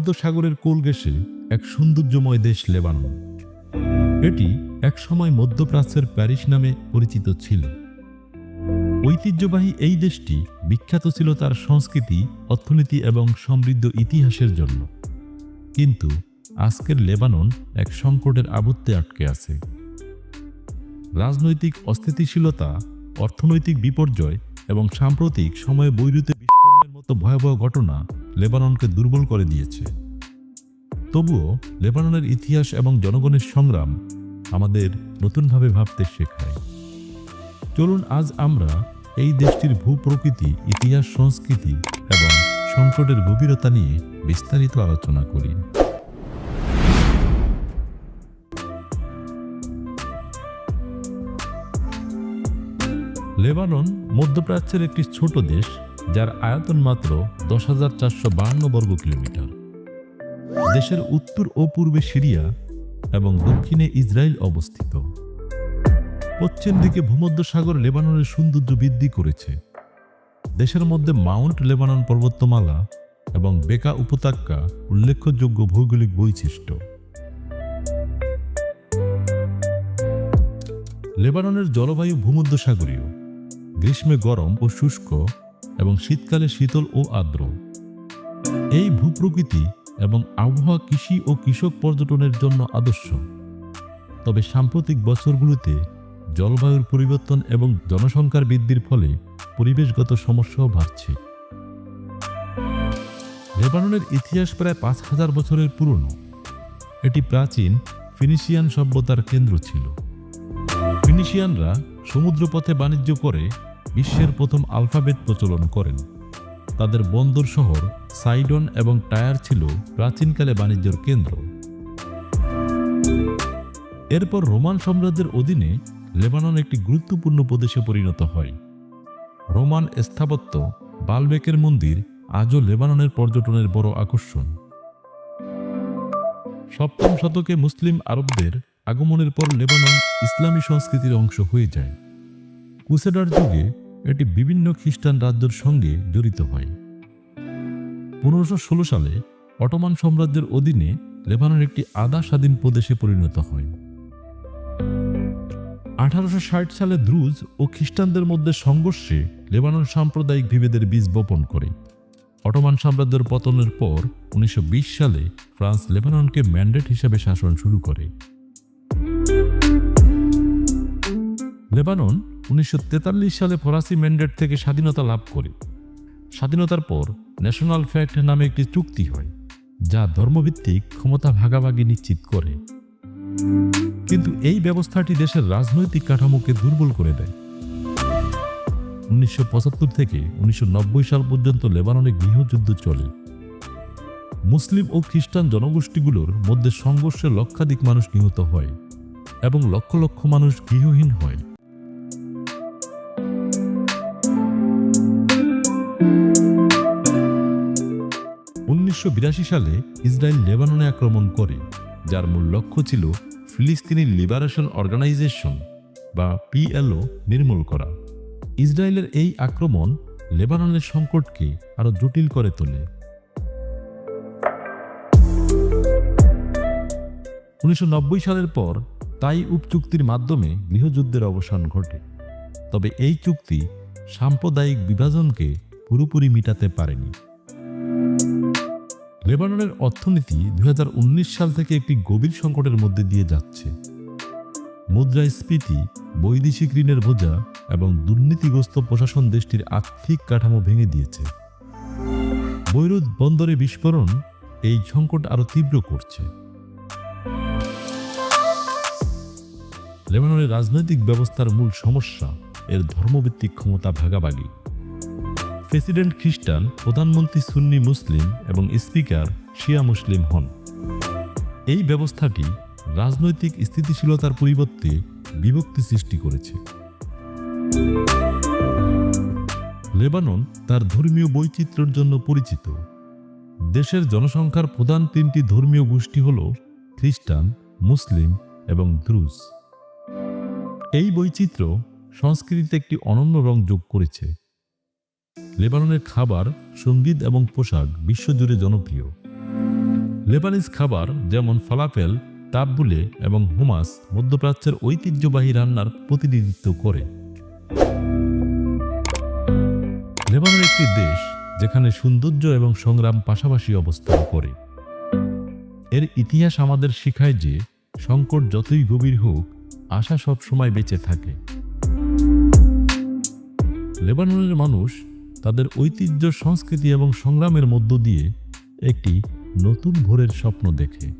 ভূমধ্যসাগরের কোল ঘেঁষে এক সৌন্দর্যময় দেশ লেবানন। এটি একসময় মধ্যপ্রাচ্যের প্যারিস নামে পরিচিত ছিল। ঐতিহ্যবাহী এই দেশটি বিখ্যাত ছিল তার সংস্কৃতি, অর্থনীতি এবং সমৃদ্ধ ইতিহাসের জন্য। কিন্তু আজকের লেবানন এক সংকটের আবদ্ধে আটকে আছে। রাজনৈতিক অস্থিতিশীলতা, অর্থনৈতিক বিপর্যয় এবং সাম্প্রতিক সময়ে বৈরুতে বিস্ফোরণের মতো ভয়াবহ ঘটনা লেবাননকে দুর্বল করে দিয়েছে। তবুও লেবাননের ইতিহাস এবং জনগণের সংগ্রাম আমাদের নতুনভাবে ভাবতে শেখায়। চলুন আজ আমরা এই দেশটির ভূপ্রকৃতি, ইতিহাস, সংস্কৃতি এবং সংকটের গভীরতা নিয়ে বিস্তারিত আলোচনা করি। লেবানন মধ্যপ্রাচ্যের একটি ছোট দেশ যার আয়তন মাত্র দশ হাজার চারশো বাহান্ন বর্গ কিলোমিটার। দেশের উত্তর ও পূর্বে সিরিয়া এবং দক্ষিণে ইসরায়েল অবস্থিত। পশ্চিম দিকে ভূমধ্যসাগর লেবাননের সৌন্দর্য বৃদ্ধি করেছে। দেশের মধ্যে মাউন্ট লেবানন পর্বতমালা এবং বেকা উপত্যকা উল্লেখযোগ্য ভৌগোলিক বৈশিষ্ট্য। লেবাননের জলবায়ু ভূমধ্যসাগরীয়। গ্রীষ্মে গরম ও শুষ্ক এবং শীতকালে শীতল ও আর্দ্র। এই ভূপ্রকৃতি এবং আবহাওয়া কৃষি ও কৃষক পর্যটনের জন্য আদর্শ। তবে সাম্প্রতিক বছরগুলোতে জলবায়ুর পরিবর্তন এবং জনসংখ্যার বৃদ্ধির ফলে পরিবেশগত সমস্যাও বাড়ছে। লেবাননের ইতিহাস প্রায় পাঁচ হাজার বছরের পুরনো। এটি প্রাচীন ফিনিশিয়ান সভ্যতার কেন্দ্র ছিল। ফিনিশিয়ানরা সমুদ্রপথে বাণিজ্য করে বিশ্বের প্রথম আলফাবেট প্রচলন করেন। তাদের বন্দর শহর, সাইডন এবং টায়ার ছিল প্রাচীনকালে বাণিজ্যের কেন্দ্র। এরপর রোমান সাম্রাজ্যের অধীনে লেবানন একটি গুরুত্বপূর্ণ প্রদেশে পরিণত হয়। রোমান স্থাপত্য, বালবেকের মন্দির আজও লেবাননের পর্যটনের বড় আকর্ষণ। সপ্তম শতকে মুসলিম আরবদের আগমনের পর লেবানন ইসলামী সংস্কৃতির অংশ হয়ে যায়। কুসেডার যুগে এটি বিভিন্ন খ্রিস্টান রাজ্যের সঙ্গে জড়িত হয়। পনেরোশো ষোলো সালে অটোমান সাম্রাজ্যের অধীনে লেবানন একটি আধা স্বাধীন প্রদেশে পরিণত হয়। আঠারোশো ষাট সালে দ্রুজ ও খ্রিস্টানদের মধ্যে সংঘর্ষে লেবানন সাম্প্রদায়িক বিভেদের বীজ বপন করে। অটোমান সাম্রাজ্যের পতনের পর উনিশশো বিশ সালে ফ্রান্স লেবাননকে ম্যান্ডেট হিসেবে শাসন শুরু করে। লেবানন উনিশশো তেতাল্লিশ সালে ফরাসি ম্যান্ডেট থেকে স্বাধীনতা লাভ করে। স্বাধীনতার পর ন্যাশনাল ফ্যাক্ট নামে একটি চুক্তি হয়, যা ধর্মভিত্তিক ক্ষমতা ভাগাভাগি নিশ্চিত করে। কিন্তু এই ব্যবস্থাটি দেশের রাজনৈতিক কাঠামোকে দুর্বল করে দেয়। উনিশশো পঁচাত্তর থেকে উনিশশো নব্বই সাল পর্যন্ত লেবাননে গৃহযুদ্ধ চলে। মুসলিম ও খ্রিস্টান জনগোষ্ঠীগুলোর মধ্যে সংঘর্ষে লক্ষাধিক মানুষ নিহত হয় এবং লক্ষ লক্ষ মানুষ গৃহহীন হয়। উনিশশো বিরাশি সালে ইসরায়েল লেবাননে আক্রমণ করে, যার মূল লক্ষ্য ছিল ফিলিস্তিনি লিবারেশন অর্গানাইজেশন বা পিএলও নির্মূল করা। ইসরায়েলের এই আক্রমণ লেবাননের সংকটকে আরও জটিল করে তোলে। উনিশশো নব্বই সালের পর তাই উপ চুক্তির মাধ্যমে গৃহযুদ্ধের অবসান ঘটে। তবে এই চুক্তি সাম্প্রদায়িক বিভাজনকে পুরোপুরি মিটাতে পারেনি। লেবাননের অর্থনীতি দু হাজার উনিশ সাল থেকে একটি গভীর সংকটের মধ্যে দিয়ে যাচ্ছে। মুদ্রাস্ফীতি, বৈদেশিক ঋণের বোঝা এবং দুর্নীতিগ্রস্ত প্রশাসন দেশটির আর্থিক কাঠামো ভেঙে দিয়েছে। বৈরুত বন্দরে বিস্ফোরণ এই সংকট আরও তীব্র করছে। লেবাননের রাজনৈতিক ব্যবস্থার মূল সমস্যা এর ধর্মভিত্তিক ক্ষমতা ভাগাভাগি। প্রেসিডেন্ট খ্রিস্টান, প্রধানমন্ত্রী সুন্নি মুসলিম এবং স্পিকার শিয়া মুসলিম হন। এই ব্যবস্থাটি রাজনৈতিক স্থিতিশীলতার পরিবর্তে বিভক্তি সৃষ্টি করেছে। লেবানন তার ধর্মীয় বৈচিত্র্যের জন্য পরিচিত। দেশের জনসংখ্যার প্রধান তিনটি ধর্মীয় গোষ্ঠী হল খ্রিস্টান, মুসলিম এবং দ্রুজ এই বৈচিত্র্য সংস্কৃতিতে একটি অনন্য রং যোগ করেছে। লেবাননের খাবার, সংগীত এবং পোশাক বিশ্বজুড়ে জনপ্রিয়। লেবানিজ খাবার যেমন ফালাফেল, তাববুলে এবং হুমাস মধ্যপ্রাচ্যের ঐতিহ্যবাহী রান্নার প্রতিনিধিত্ব করে। লেবানন একটি দেশ যেখানে সৌন্দর্য এবং সংগ্রাম পাশাপাশি অবস্থান করে। এর ইতিহাস আমাদের শেখায় যে সংকট যতই গভীর হোক, আশা সব সময় বেঁচে থাকে। লেবাননের মানুষ তাদের ঐতিহ্য সংস্কৃতি এবং সংগ্রামের মধ্য দিয়ে একটি নতুন ভোরের স্বপ্ন দেখে।